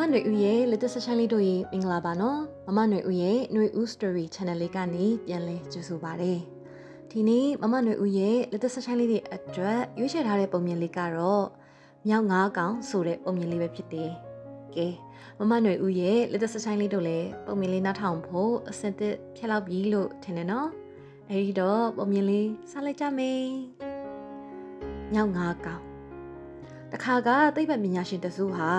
ຫນွေဦးရဲ့လက်သက်ဆက်ဆိုင်လေးတို့ရေမင်္ဂလာပါနော်မမຫນွေဦးရဲ့ຫນွေဦး story channel လေးကနေပြန်လဲကြိုဆိုပါရစေဒီနေ့မမຫນွေဦးရဲ့လက်သက်ဆက်ဆိုင်လေးတွေအတွက်ရွေးချယ်ထားတဲ့ပုံမြင်လေးကတော့မြောက်ငါးကောင်ဆိုတဲ့ပုံမြင်လေးပဲဖြစ်တယ်ကဲမမຫນွေဦးရဲ့လက်သက်ဆက်ဆိုင်လေးတို့လည်းပုံမြင်လေးနှားထောင်ဖို့အစင်သစ်ဖြတ်လောက်ပြီလို့ထင်တယ်နော်အဲဒီတော့ပုံမြင်လေးစလိုက်ကြမယ်မြောက်ငါးကောင်တခါကသိပ္ပံပညာရှင်တစုဟာ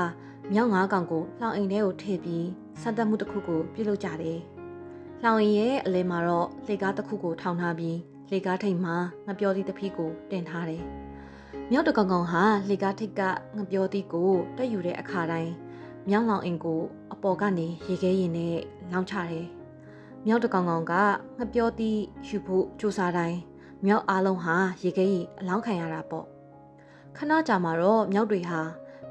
မြောက်ငါးကောင်ကိုလှောင်အိမ်ထဲကိုထည့်ပြီးစမ်းသပ်မှုတစ်ခုကိုပြုလုပ်ကြတယ်။လှောင်အိမ်ရဲ့အလဲမှာတော့လေကားတစ်ခုကိုထောင်ထားပြီးလေကားထိပ်မှာငပြောသီးတစ်ဖီးကိုတင်ထားတယ်။မြောက်တကောင်ကောင်ဟာလေကားထိပ်ကငပြောသီးကိုတက်ယူတဲ့အခါတိုင်းမြောက်လောင်အိမ်ကိုအပေါ်ကနေရေခဲရင်နဲ့လောင်းချတယ်။မြောက်တကောင်ကောင်ကငပြောသီးယူဖို့ကြိုးစားတိုင်းမြောက်အားလုံးဟာရေခဲရင်အလောင်းခံရတာပေါ့။ခဏကြာမှာတော့မြောက်တွေဟာ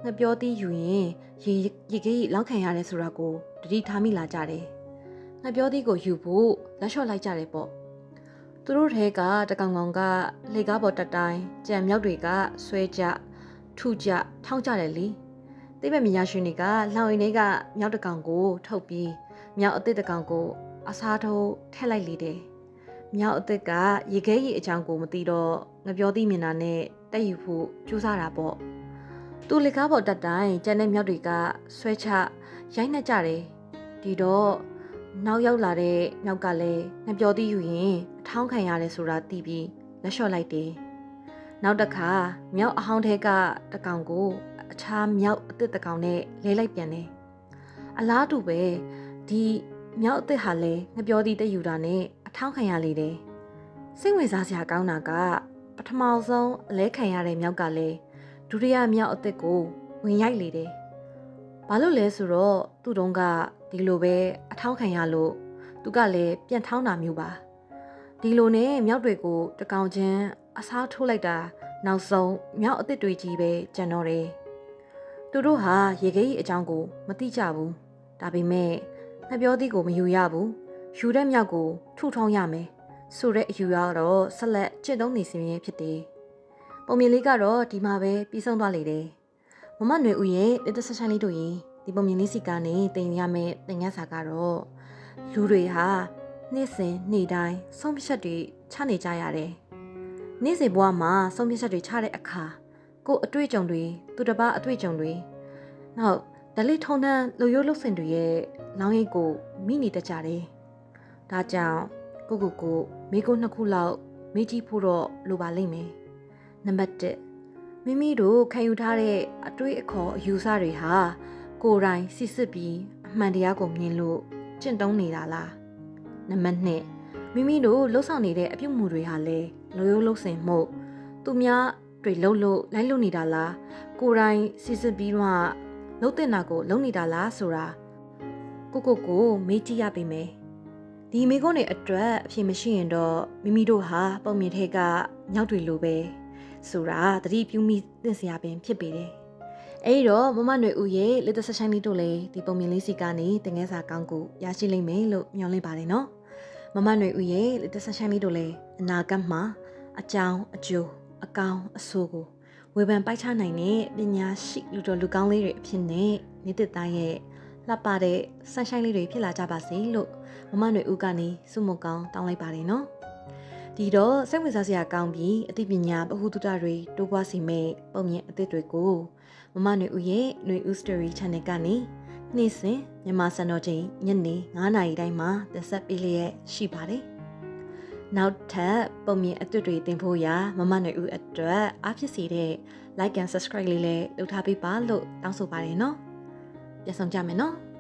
ငပြောသီးယူရင်ရေရေကေးလောက်ခံရတယ်ဆိုတာကိုတတိထားမိလာကြတယ်။ငပြောသီးကိုယူဖို့လက်လျှော့လိုက်ကြတယ်ပေါ့။သူတို့ထဲကတကောင်ကောင်ကလေကားပေါ်တက်တိုင်းကြံမြောက်တွေကဆွဲကြထုကြထောင်းကြတယ်လေ။သိပ္ပံပညာရှင်တွေကလောင်ရင်တွေကမြောက်တကောင်ကို ထုတ်ပြီးမြောက်အသစ်တကောင်ကိုအစားထိုးထည့်လိုက်လေတယ်။မြောက်အသစ်ကရေခဲရီအကြောင်းကိုမသိတော့ငပြောသီးမြင်တာနဲ့တက်ယူဖို့ကြိုးစားတာပေါ့။ သူ့လက်ကားပေါ်တက်တိုင်းကျန်တဲ့မြောက်တွေကဆွဲချရိုက်နှက်ကြတယ်ဒီတော့နောက်ရောက်လာတဲ့မြောက်ကလည်းငပြောသည်ယူရင်အထောင်းခံရတယ်ဆိုတာသိပြီးလက်လျှော့လိုက်တယ်နောက်တစ်ခါမြောက်အဟောင်းထဲကတကောင်ကိုအခြားမြောက်အစ်စ်တကောင်နဲ့လဲလိုက်ပြန်တယ်အလားတူပဲဒီမြောက်အစ်စ်ဟာလည်းငပြောသည်တက်ယူတာနဲ့အထောင်းခံရလေတယ်စိတ်ဝင်စားစရာကောင်းတာကပထမဆုံးအလဲခံရတဲ့မြောက်ကလည်း ဒုတိယမြောက်အသက်ကိုဝင်ရိုက်လေတယ်။ဘာလို့လဲဆိုတော့သူ့တုံးကဒီလိုပဲအထောင်းခံရလို့သူကလည်းပြန်ထောင်းတာမျိုးပါ။ဒီလိုနဲ့မြောက်တွေကိုတကောင်ချင်းအစားထိုးလိုက်တာနောက်ဆုံးမြောက်အသက်တွေကြီးပဲကြံတော့တယ်။သူတို့ဟာရေခဲကြီးအကြောင်းကိုမသိကြဘူး။ဒါပေမဲ့ငပြောသီးကိုမယူရဘူး။ယူတဲ့မြောက်ကိုထုထောင်းရမယ်။ဆိုတဲ့အယူရတော့ဆက်လက်ကျင့်သုံးနေစီရင်ဖြစ်တယ်။ ပုံမြင်လေးကတော့ဒီမှာပဲပြီးဆုံးသွားလေတယ်။မမຫນွေဦးရဲ့တစ်သက်ဆက်ဆိုင်လေးတို့ရင်ဒီပုံမြင်လေးစီကနေတင်ရမယ့်သင်ခန်းစာကတော့လူတွေဟာနေ့စဉ်နေ့တိုင်းဆုံးဖြတ်တွေချနေကြရတယ်။နေ့စဉ်ဘဝမှာဆုံးဖြတ်တွေချတဲ့အခါကိုယ်အတွေ့အကြုံတွေသူတစ်ပါးအတွေ့အကြုံတွေနောက်ဒလိထုံတန်းလူရိုးလုဆင်တွေရဲ့လောင်းရိပ်ကိုမိနေတတ်ကြတယ်။ဒါကြောင့်ကိုကိုကိုမိကိုနှစ်ခုလောက်မေးကြည့်ဖို့တော့လိုပါလိမ့်မယ်။ နံပါတ်1မိမိတို့ခံယူထားတဲ့အတွေ့အခေါ်အယူဆတွေဟာကိုယ်တိုင်စစ်စစ်ပြီးအမှန်တရားကိုမြင်လို့ကျင့်သုံးနေတာလားနံပါတ်2မိမိတို့လှုပ်ဆောင်နေတဲ့အပြုတ်မှုတွေဟာလေလိုရိုးလှုပ်ဆင်မှုသူများတွေလှုပ်လို့လိုက်လို့နေတာလားကိုယ်တိုင်စစ်စစ်ပြီးမှလှုပ်တဲ့နာကိုလုံနေတာလားဆိုတာကိုကိုကိုမေးကြည့်ရပေမယ်ဒီမိကုန်းတွေအတွက်အဖြစ်မရှိရင်တော့မိမိတို့ဟာပုံမြင်ထဲကညောက်တွေလိုပဲ ဆိုတာသတိပြုမိသင့်စရာပင်ဖြစ်ပေတယ်။အဲဒီတော့မမຫນွေဦးရဲ့လက်သက်ဆက်ဆိုင်လေးတို့လည်းဒီပုံမြင်လေးစီကနေတင်ငယ်စာကောင်းကိုရရှိလိမ့်မယ်လို့မျှော်လင့်ပါတယ်နော်။မမຫນွေဦးရဲ့လက်သက်ဆက်ဆိုင်လေးတို့လည်းအနာဂတ်မှာအကြောင်းအကျိုးအကောင်းအဆိုးကိုဝေဖန်ပိုက်ချနိုင်တဲ့ပညာရှိလူတော်လူကောင်းလေးတွေအဖြစ်နဲ့နေတဲ့သားရဲ့လှပတဲ့ဆန်ဆိုင်လေးတွေဖြစ်လာကြပါစေလို့မမຫນွေဦးကနေစုမကောင်းတောင်းလိုက်ပါတယ်နော်။ ဒီတော့စိတ်ဝင်စားစရာကောင်းပြီးအသိပညာပဟုသုတတွေတိုးပွားစေမဲ့ပုံမြင်အသစ်တွေကိုမမနွေဦးရဲ့နွေဦး story channel ကနေနေ့စဉ်မြန်မာစံတော်ချိန်ညနေ9:00နာရီတိုင်းမှာတင်ဆက်ပေးလျက်ရှိပါတယ်။နောက်ထပ်ပုံမြင်အသစ်တွေတင်ဖို့ရာမမနွေဦးအတွက်အားဖြစ်စေတဲ့ like and subscribe လေးလည်းလုပ်ထားပေးပါလို့တောင်းဆိုပါတယ်နော်။ပြန်ဆောင်ကြမယ်နော်။